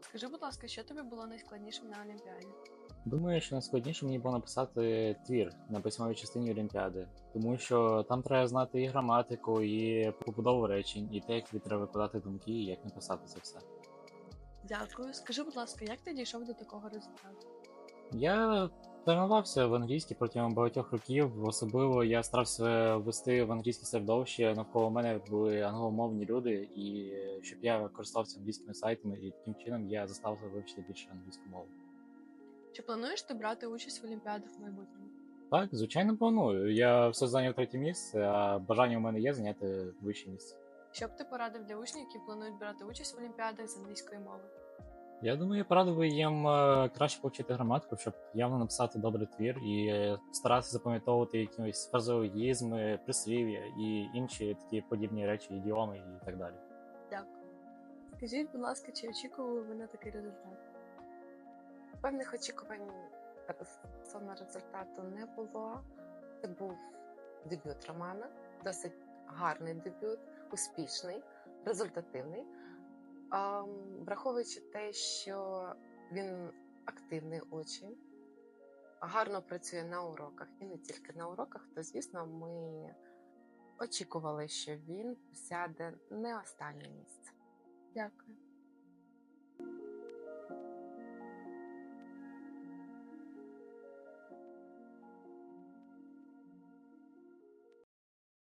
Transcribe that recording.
Скажи, будь ласка, що тобі було найскладнішим на Олімпіаді? Думаю, що найскладніше мені було написати твір на письмовій частині Олімпіади, тому що там треба знати і граматику, і побудову речень, і те, як тобі треба викладати думки, і як написати це все. Дякую. Скажи, будь ласка, як ти дійшов до такого результату? Я тренувався в англійській протягом багатьох років. Особливо я старався вести в англійське середовище. Навколо мене були англомовні люди, і щоб я користувався англійськими сайтами, і таким чином я заставився вивчити більше англійську мову. Чи плануєш ти брати участь в Олімпіадах в майбутньому? Так, звичайно, планую. Я все зайняв третє місце, а бажання у мене є зайняти вище місце. Що б ти порадив для учнів, які планують брати участь в Олімпіадах з англійської мови? Я думаю, порадив їм е, краще повчити граматику, щоб явно написати добрий твір і старатися запам'ятовувати якісь фразеологізми, прислів'я і інші такі подібні речі, ідіоми і так далі. Дякую. Скажіть, будь ласка, чи очікували ви на такий результат? Певних очікувань стосовно результату не було. Це був дебют Романа, досить гарний дебют, успішний, результативний. А, враховуючи те, що він активний очі, гарно працює на уроках і не тільки на уроках, то звісно, ми очікували, що він сяде не останнє місце. Дякую.